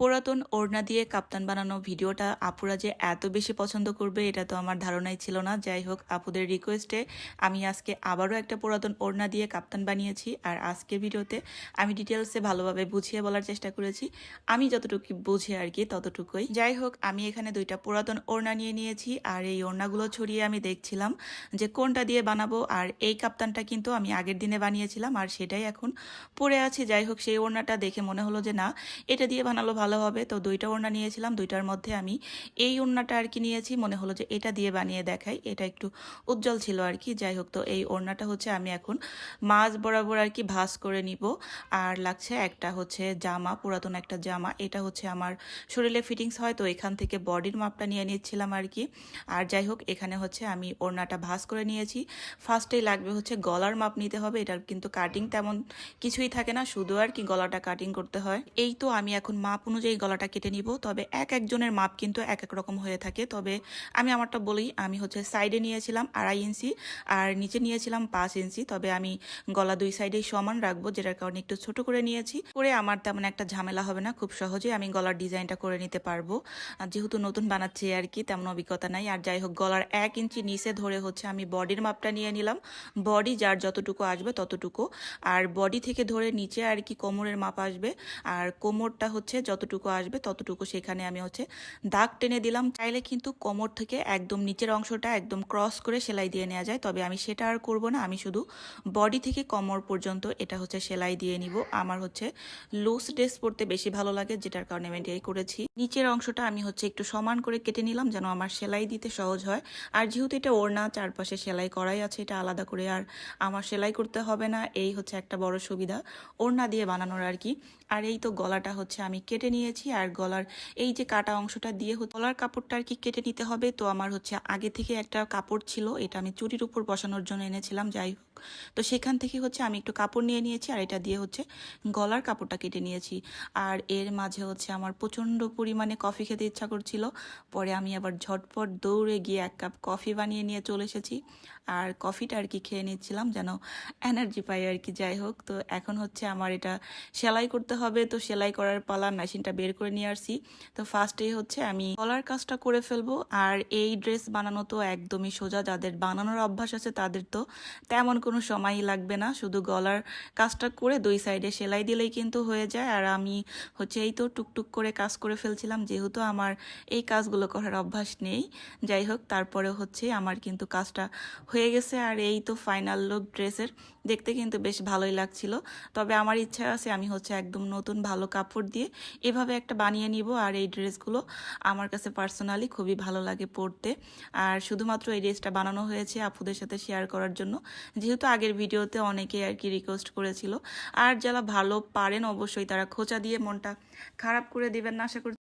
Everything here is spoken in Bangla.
পুরাতন ওড়না দিয়ে কাপ্তান বানানো ভিডিওটা আপুরা যে এত বেশি পছন্দ করবে, এটা তো আমার ধারণাই ছিল না। যাই হোক, আপুদের রিকোয়েস্টে আমি আজকে আবারও একটা পুরাতন ওড়না দিয়ে কাপ্তান বানিয়েছি আর আজকের ভিডিওতে আমি ডিটেলসে ভালোভাবে বুঝিয়ে বলার চেষ্টা করেছি। আমি যতটুকু বুঝি আর কি, ততটুকুই। যাই হোক, আমি এখানে দুইটা পুরাতন ওড়না নিয়ে নিয়েছি আর এই ওড়নাগুলো ছড়িয়ে আমি দেখছিলাম যে কোনটা দিয়ে বানাবো আর এই কাপ্তানটা কিন্তু আমি আগের দিনে বানিয়েছিলাম আর সেটাই এখন পরে আছি। যাই হোক, সেই ওড়নাটা দেখে মনে হলো যে না, এটা দিয়ে বানালো ভালো হবে। তো দুইটা ওড়না নিয়েছিলাম, দুইটার মধ্যে আমি এই ওড়নাটা আর কি নিয়েছি। মনে হলো যে এটা দিয়ে বানিয়ে দেখাই। এটা একটু উজ্জ্বল ছিল আর কি। যাই হোক, তো এই ওড়নাটা হচ্ছে আমি এখন মাছ বরাবর আর কি ভাঁজ করে নিব। আর লাগছে একটা হচ্ছে জামা, পুরাতন একটা জামা। এটা হচ্ছে আমার শরীরে ফিটিংস হয়, তো এখান থেকে বডির মাপটা নিয়ে নিচ্ছিলাম আর কি। আর যাই হোক, এখানে হচ্ছে আমি ওড়নাটা ভাঁজ করে নিয়েছি। ফার্স্টেই লাগবে হচ্ছে গলার মাপ নিতে হবে। এটার কিন্তু কাটিং তেমন কিছুই থাকে না। শুধু আর কি গলাটা কাটিং করতে হয়। এই তো আমি এখন মাপ অনুযায়ী গলাটা কেটে নিব। তবে এক একজনের মাপ কিন্তু এক এক রকম হয়ে থাকে। তবে আমি আমারটা বলি, আমি হচ্ছে সাইডে নিয়েছিলাম আড়াই ইঞ্চি আর নিচে নিয়েছিলাম পাঁচ ইঞ্চি। তবে আমি গলা দুই সাইডেই সমান রাখব, যেটার কারণে একটু ছোট করে নিয়েছি। করে আমার তেমন একটা ঝামেলা হবে না, খুব সহজে আমি গলার ডিজাইনটা করে নিতে পারব। যেহেতু নতুন বানাচ্ছি আর কি, তেমন অভিজ্ঞতা নাই। আর যাই হোক, গলার এক ইঞ্চি নিচে ধরে হচ্ছে আমি বডির মাপটা নিয়ে নিলাম। বডি যার যতটুকু আসবে ততটুকু। আর বডি থেকে ধরে নিচে আর কি কোমরের মাপ আসবে। আর কোমরটা হচ্ছে যতটুকু আসবে ততটুকু সেখানে আমি হচ্ছে দাগ টেনে দিলাম। চাইলে কিন্তু কোমর থেকে একদম নিচের অংশটা একদম ক্রস করে সেলাই দিয়ে নেওয়া যায়। তবে আমি সেটা আর করব না, আমি শুধু বডি থেকে কোমর পর্যন্ত এটা হচ্ছে সেলাই দিয়ে নিব। আমার হচ্ছে লুজ ড্রেস পরতে বেশি ভালো লাগে, যেটার কারণে আমি এটাই করেছি। নিচের অংশটা আমি হচ্ছে একটু সমান করে কেটে নিলাম যেন আমার সেলাই দিতে সহজ হয়। আর যেহেতু এটা ওড়না, চারপাশে সেলাই করাই আছে, এটা আলাদা করে আর আমার সেলাই করতে হবে না, এই হচ্ছে একটা বড় সুবিধা। ওড়না দিয়ে বানানোর আর কি। আর এই তো গলাটা হচ্ছে আমি কেটে নিয়েছি আর গলার এই যে কাটা অংশটা দিয়ে গলার কাপড়টা আর কি কেটে নিতে হবে। তো আমার হচ্ছে আগে থেকে একটা কাপড় ছিল, এটা আমি চুরির উপর বসানোর জন্য এনেছিলাম, যাই তো সেখান থেকে হচ্ছে আমি একটু কাপড় নিয়ে নিয়েছি, আর এটা দিয়ে হচ্ছে গলার কাপড়টা কেটে নিয়েছি। আর এর মাঝে হচ্ছে আমার প্রচণ্ড পরিমাণে কফি খেতে ইচ্ছা করছিল। পরে আমি আবার ঝটপট দৌড়ে গিয়ে এক কাপ কফি বানিয়ে নিয়ে চলে এসেছি। আর কফিটা আর কি খেয়ে নিচ্ছিলাম যেন এনার্জি পাই আর কি, যাই হোক। তো এখন হচ্ছে আমার এটা সেলাই করতে হবে। তো সেলাই করার পালা মেশিনটা বের করে নিয়ে আসছি। তো ফার্স্টেই হচ্ছে আমি গলার কাজটা করে ফেলব। আর এই ড্রেস বানানো তো একদমই সোজা। যাদের বানানোর অভ্যাস আছে তাদের তো তেমন কোনো সময়ই লাগবে না। শুধু গলার কাজটা করে দুই সাইডে সেলাই দিলেই কিন্তু হয়ে যায়। আর আমি হচ্ছে এই তো টুকটুক করে কাজ করে ফেলছিলাম, যেহেতু আমার এই কাজগুলো করার অভ্যাস নেই। যাই হোক, তারপরে হচ্ছে আমার কিন্তু কাজটা হয়ে গেছে। আর এই তো ফাইনাল লুক ড্রেসের দেখতে কিন্তু বেশ ভালোই লাগছিল। তবে আমার ইচ্ছা আছে আমি হচ্ছে একদম নতুন ভালো কাপড় দিয়ে এভাবে একটা বানিয়ে নিব। আর এই ড্রেসগুলো আমার কাছে পার্সোনালি খুবই ভালো লাগে পরতে। আর শুধুমাত্র এই ড্রেসটা বানানো হয়েছে আপুদের সাথে শেয়ার করার জন্য। যেহেতু আগের ভিডিওতে অনেকেই আর কি রিকোয়েস্ট করেছিল। আর যারা ভালো পারেন অবশ্যই তারা খোঁচা দিয়ে মনটা খারাপ করে দিবেন না, আশা করি